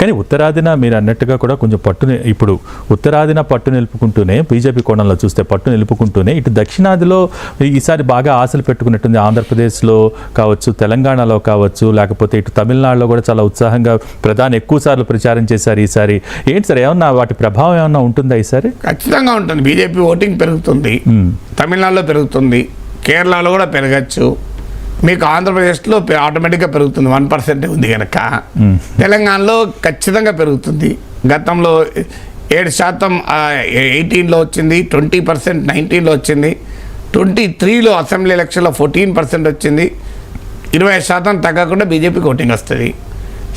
కానీ ఉత్తరాదిన మీరు అన్నట్టుగా కూడా కొంచెం పట్టు ఇప్పుడు ఉత్తరాదిన పట్టు నిలుపుకుంటూనే బీజేపీ కోణంలో చూస్తే పట్టు నిలుపుకుంటూనే ఇటు దక్షిణాదిలో ఈసారి బాగా ఆశలు పెట్టుకున్నట్టుంది ఆంధ్రప్రదేశ్లో కావచ్చు తెలంగాణలో కావచ్చు లేకపోతే ఇటు తమిళనాడులో కూడా చాలా ఉత్సాహంగా ప్రధాని ఎక్కువ సార్లు ప్రచారం చేశారు ఈసారి. ఏంటి సార్ ఏమన్నా వాటి ప్రభావం ఏమన్నా ఉంటుందా ఈసారి? ఖచ్చితంగా ఉంటుంది. బీజేపీ ఓటింగ్ పెరుగుతుంది. తమిళనాడులో పెరుగుతుంది. కేరళలో కూడా పెరగచ్చు. మీకు ఆంధ్రప్రదేశ్లో ఆటోమేటిక్గా పెరుగుతుంది. వన్ పర్సెంట్ ఉంది కనుక తెలంగాణలో ఖచ్చితంగా పెరుగుతుంది. గతంలో ఏడు శాతం ఎయిటీన్లో వచ్చింది ట్వంటీ పర్సెంట్ నైన్టీన్లో వచ్చింది ట్వంటీ త్రీలో అసెంబ్లీ ఎలక్షన్లో ఫోర్టీన్ పర్సెంట్ వచ్చింది ఇరవై శాతం తగ్గకుండా బీజేపీకి ఓటింగ్ వస్తుంది.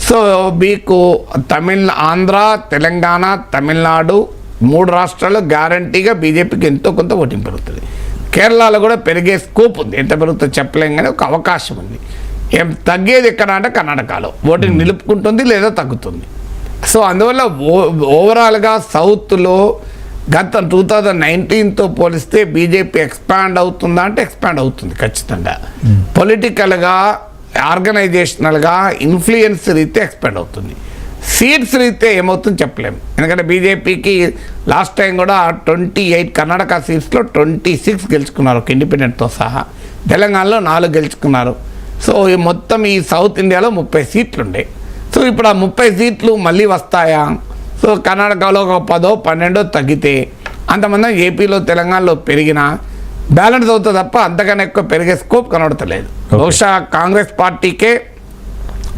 సో మీకు తమిళ ఆంధ్ర తెలంగాణ తమిళనాడు మూడు రాష్ట్రాల్లో గ్యారంటీగా బీజేపీకి ఎంతో కొంత ఓటింగ్ పెరుగుతుంది. కేరళలో కూడా పెరిగే స్కోప్ ఉంది. ఎంత పెరుగుతుందో చెప్పలేం కానీ ఒక అవకాశం ఉంది. ఏం తగ్గేది ఎక్కడ అంటే కర్ణాటకలో. ఓటింగ్ నిలుపుకుంటుంది లేదా తగ్గుతుంది. సో అందువల్ల ఓ ఓవరాల్గా సౌత్లో గత టూ థౌజండ్ నైన్టీన్తో పోలిస్తే బీజేపీ ఎక్స్పాండ్ అవుతుందా అంటే ఎక్స్పాండ్ అవుతుంది ఖచ్చితంగా. పొలిటికల్గా ఆర్గనైజేషనల్గా ఇన్ఫ్లుయెన్స్ రీతే ఎక్స్పాండ్ అవుతుంది. సీట్స్ రీతే ఏమవుతుందో చెప్పలేము ఎందుకంటే బీజేపీకి లాస్ట్ టైం కూడా ట్వంటీ ఎయిట్ కర్ణాటక సీట్స్లో ట్వంటీ సిక్స్ గెలుచుకున్నారు ఒక ఇండిపెండెంట్తో సహా. తెలంగాణలో నాలుగు గెలుచుకున్నారు. సో ఈ మొత్తం ఈ సౌత్ ఇండియాలో ముప్పై సీట్లు ఉండే సో ఇప్పుడు ఆ ముప్పై సీట్లు మళ్ళీ వస్తాయా? సో కర్ణాటకలో ఒక పదో పన్నెండో తగ్గితే అంతమంది ఏపీలో తెలంగాణలో పెరిగినా బ్యాలెన్స్ అవుతుంది తప్ప అంతకన్నా ఎక్కువ పెరిగే స్కోప్ కనబడతలేదు. బహుశా కాంగ్రెస్ పార్టీకే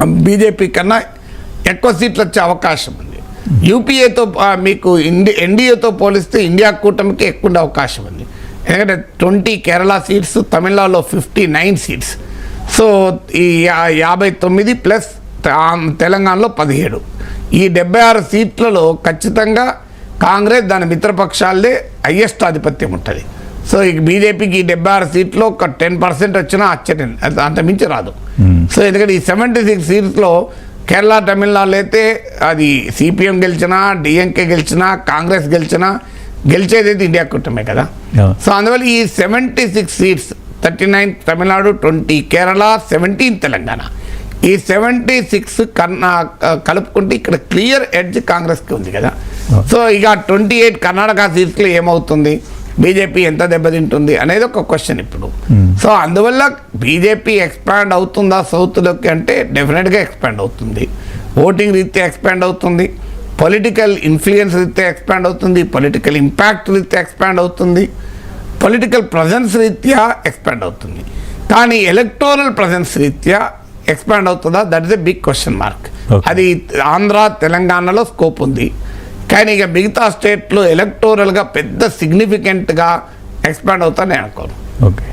బీజేపీ కన్నా ఎక్కువ సీట్లు వచ్చే అవకాశం ఉంది. యూపీఏతో మీకు ఇండి ఎన్డీఏతో పోలిస్తే ఇండియా కూటమికి ఎక్కువ ఉండే అవకాశం ఉంది. ఎందుకంటే ట్వంటీ కేరళ సీట్స్ తమిళనాడులో ఫిఫ్టీ నైన్ సీట్స్. సో ఈ యాభై తొమ్మిది ప్లస్ తెలంగాణలో పదిహేడు. ఈ డెబ్బై ఆరు సీట్లలో ఖచ్చితంగా కాంగ్రెస్ దాని మిత్రపక్షాలదే హయ్యెస్ట్ ఆధిపత్యం ఉంటుంది. సో ఈ బీజేపీకి ఈ డెబ్బై ఆరు సీట్లో ఒక టెన్ పర్సెంట్ వచ్చినా ఆశ్చర్యం అంత మించి రాదు. సో ఎందుకంటే ఈ సెవెంటీ సిక్స్ సీట్స్లో కేరళ తమిళనాడులో అయితే అది సిపిఎం గెలిచినా డిఎంకే గెలిచినా కాంగ్రెస్ గెలిచినా గెలిచేది అయితే ఇండియా కూటమే కదా. సో అందువల్ల ఈ seventy six seats thirty nine Tamil Nadu twenty Kerala seventeen Telangana. ఈ సెవెంటీ సిక్స్ కన్నా కలుపుకుంటే ఇక్కడ క్లియర్ ఎడ్జ్ కాంగ్రెస్కి ఉంది కదా. సో ఇక ట్వంటీ ఎయిట్ కర్ణాటక సీట్స్లో ఏమవుతుంది? బీజేపీ ఎంత దెబ్బతింటుంది అనేది ఒక క్వశ్చన్ ఇప్పుడు. సో అందువల్ల బీజేపీ ఎక్స్పాండ్ అవుతుందా సౌత్లోకి అంటే డెఫినెట్గా ఎక్స్పాండ్ అవుతుంది. ఓటింగ్ రీత్యా ఎక్స్పాండ్ అవుతుంది. పొలిటికల్ ఇన్ఫ్లుయెన్స్ రీత్యా ఎక్స్పాండ్ అవుతుంది. పొలిటికల్ ఇంపాక్ట్ రీత్యా ఎక్స్పాండ్ అవుతుంది. పొలిటికల్ ప్రజెన్స్ రీత్యా ఎక్స్పాండ్ అవుతుంది. కానీ ఎలక్టోరల్ ప్రజెన్స్ రీత్యా ఎక్స్పాండ్ అవుతుందా? That is a big question mark. అది ఆంధ్ర తెలంగాణలో స్కోప్ ఉంది. కానీ ఇక మిగతా స్టేట్లు ఎలక్టోరల్గా పెద్ద సిగ్నిఫికెంట్గా ఎక్స్పాండ్ అవుతా నేను అనుకోను. ఓకే.